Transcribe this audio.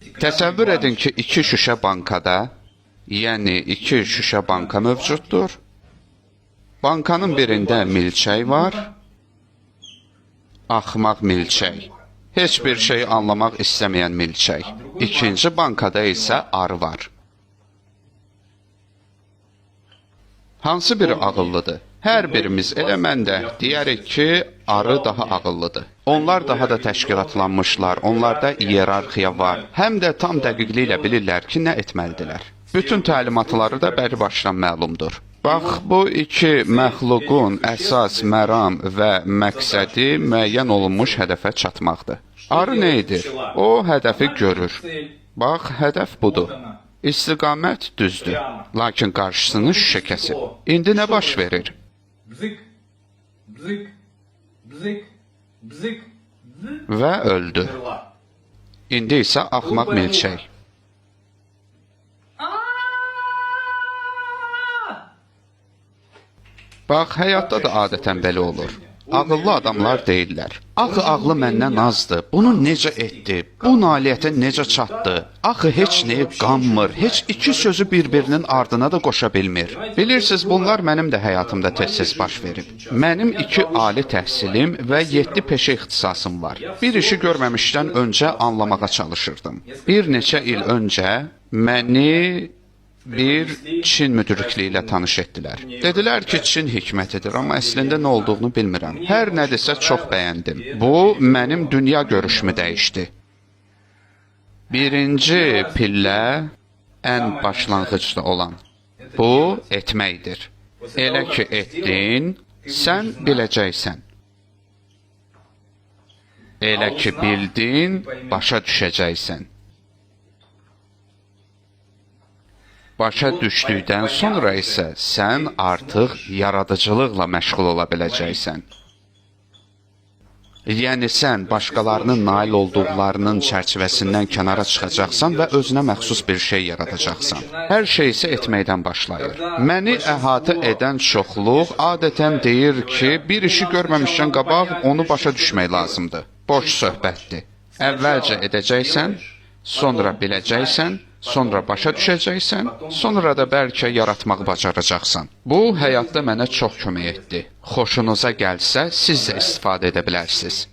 Təsəvvür edin ki, iki şüşə bankada, yəni iki şüşə banka mövcuddur. Bankanın birində milçək var. Axmaq milçək. Heç bir şey anlamaq istəməyən milçək. İkinci bankada isə arı var. Hansı biri ağıllıdır? Hər birimiz elə mən də deyərik ki, arı daha ağıllıdır. Onlar daha da təşkilatlanmışlar, onlarda iyerarxiya var. Həm də tam dəqiqliklə bilirlər ki, nə etməlidirlər. Bütün təlimatları da bəri başdan məlumdur. Bax, bu iki məxluqun əsas məram və məqsədi müəyyən olunmuş hədəfə çatmaqdır. Arı nə edir? O hədəfi görür. Bax, hədəf budur. İstiqamət düzdür. Lakin qarşısını şüşə kəsib. İndi nə baş verir? bzik, bzik, bzik, bzik ve öldü. İndi ise ahmak milçey. Bax, həyatda da adətən belə olur. Ağıllı adamlar deyirlər. Axı ağlı məndən azdır. Bunu necə etdi? Bu nailiyyətə necə çatdı? Axı heç nəyə qanmır. Heç iki sözü bir-birinin ardına da qoşa bilmir. Bilirsiniz, bunlar mənim də həyatımda tez-tez baş verib. Mənim iki ali təhsilim və 7 peşə ixtisasım var. Bir işi görməmişdən öncə anlamağa çalışırdım. Bir neçə il öncə məni bir Çin müdrikliyi ilə tanış etdilər. Dedilər ki, Çin hikmətidir, amma əslində nə olduğunu bilmirəm. Hər nədirsə çox bəyəndim. Bu mənim dünya görüşümü dəyişdi. Birinci pillə ən başlanğıcda olan. Bu etməkdir. Elə ki etdin, sən biləcəksən. Elə ki bildin, başa düşəcəksən. Başa düşdükdən sonra isə sən artıq yaradıcılıqla məşğul ola biləcəksən. Yəni sən başqalarının nail olduqlarının çərçivəsindən kənara çıxacaqsan və özünə məxsus bir şey yaradacaqsan. Hər şey isə etməkdən başlayır. Məni əhatə edən çoxluq adətən deyir ki, bir işi görməmişdən qabaq onu başa düşmək lazımdır. Boş söhbətdir. Əvvəlcə edəcəksən, sonra biləcəksən, sonra başa düşəcəksən, sonra da bəlkə yaratmağı bacaracaqsan. Bu həyatda mənə çox kömək etdi. Xoşunuza gəlsə, siz də istifadə edə bilərsiniz.